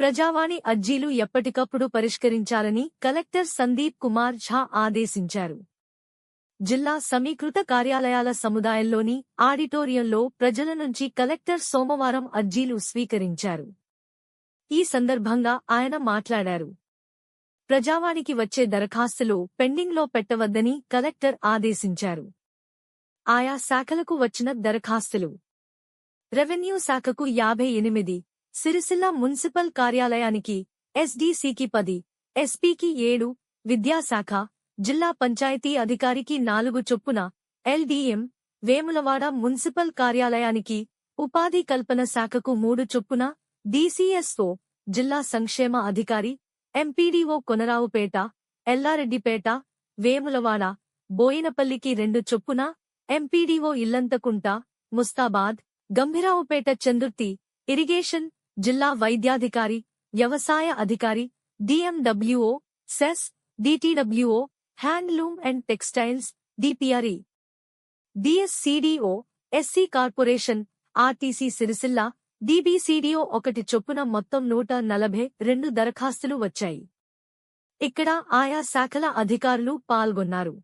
ప్రజావాణి అర్జీలు ఎప్పటికప్పుడు పరిష్కరించాలని కలెక్టర్ సందీప్ కుమార్ ఝా ఆదేశించారు. జిల్లా సమీకృత కార్యాలయాల సముదాయంలోని ఆడిటోరియంలో ప్రజల నుంచి కలెక్టర్ సోమవారం అర్జీలు స్వీకరించారు. ఈ సందర్భంగా ఆయన మాట్లాడారు. ప్రజావానికి వచ్చే దరఖాస్తులు పెండింగ్లో పెట్టవద్దని కలెక్టర్ ఆదేశించారు. ఆయా శాఖలకు వచ్చిన దరఖాస్తులు. రెవెన్యూ శాఖకు యాభై ఎనిమిది సిరిసిల్ల మున్సిపల్ కార్యాలయానికి ఎస్డీసీకి పది ఎస్పీకి ఏడు విద్యాశాఖ జిల్లా పంచాయతీ అధికారికి నాలుగు చొప్పున ఎల్డీఎం వేములవాడ మున్సిపల్ కార్యాలయానికి ఉపాధి కల్పన శాఖకు మూడు చొప్పున డీసీఎస్ఓ జిల్లా సంక్షేమ అధికారి ఎంపీడీఓ కొనరావుపేట ఎల్లారెడ్డిపేట వేములవాడ బోయినపల్లికి రెండు చొప్పున ఎంపీడీఓ ఇల్లంతకుంట ముస్తాబాద్ గంభీరావుపేట చందుర్తి ఇరిగేషన్ జిల్లా వైద్యాధికారి వ్యవసాయ అధికారి DMWO cess DTWO handloom and textiles DPRE DSCDO SC corporation RTC Sircilla DBCDO ఒకటి చొప్పున మొత్తం నూట నలభై రెండు దరఖాస్తులు వచ్చాయి. ఇక్కడ ఆయా శాఖల అధికారులు పాల్గొన్నారు.